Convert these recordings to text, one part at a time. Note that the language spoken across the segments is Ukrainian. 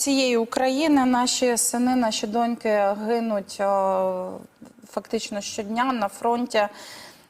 Цієї України наші сини, наші доньки гинуть фактично щодня на фронті.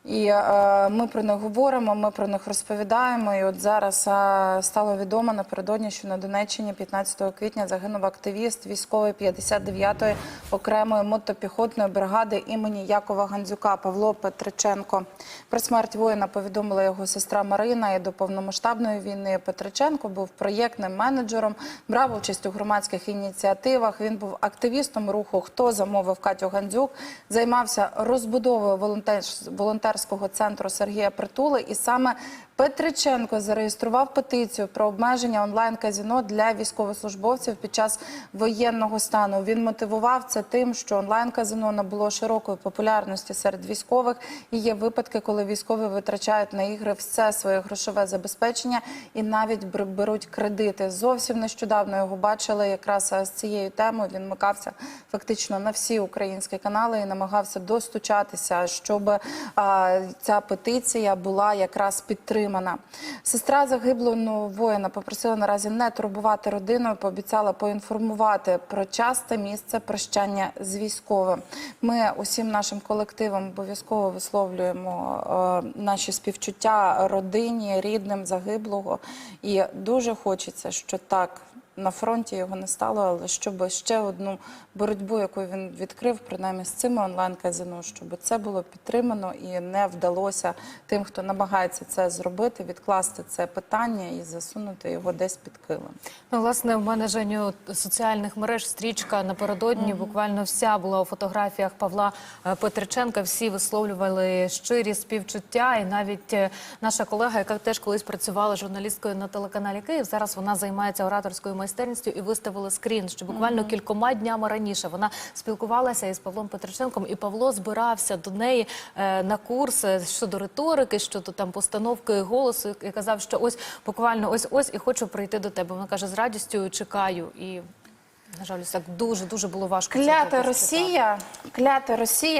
І е, ми про них говоримо, ми про них розповідаємо. І от зараз е, стало відомо напередодні, що на Донеччині 15 квітня загинув активіст військовий 59-ї окремої мотопіхотної бригади імені Якова Гандзюка Павло Петриченко. Про смерть воїна повідомила його сестра Марина. І до повномасштабної війни Петриченко був проєктним менеджером, брав участь у громадських ініціативах. Він був активістом руху Хто замовив Катю Гандзюк, займався розбудовою волонтер- волонтерського центру Сергія Притули. І саме Петриченко зареєстрував петицію про обмеження онлайн-казіно для військовослужбовців під час воєнного стану. Він мотивував це тим, що онлайн-казино набуло широкої популярності серед військових. І є випадки, коли військові витрачають на ігри все своє грошове забезпечення і навіть беруть кредити. Зовсім нещодавно його бачили якраз е, з цією темою. Він микався фактично на всі українські канали і намагався достучатися, щоб ця петиція була якраз підтримана. Сестра загиблого воїна попросила наразі не турбувати родину, пообіцяла поінформувати про час та місце прощання з військовим. Ми усім нашим колективам обов'язково висловлюємо е, наші співчуття родині, рідним загиблого. І дуже хочеться, що так. На фронті його не стало, але щоб ще одну боротьбу, яку він відкрив, принаймні з цими онлайн-казино, щоб це було підтримано і не вдалося тим, хто намагається це зробити, відкласти це питання і засунути його десь під килим. Ну, власне, в мене Женю соціальних мереж стрічка напередодні. Буквально вся була у фотографіях Павла е, Петриченка. Всі висловлювали щирі співчуття. І навіть е, наша колега, яка теж колись працювала журналісткою на телеканалі Київ, зараз вона займається ораторською майстерністю і виставила скрін, що буквально кількома днями раніше вона спілкувалася із Павлом Петриченком, і Павло збирався до неї е, на курс е, щодо риторики, щодо там постановки голосу, і казав, що ось буквально ось ось і хочу прийти до тебе. Вона каже, з радістю чекаю. І на жаль, так дуже дуже було важко. Клята. Росія, клята Росія.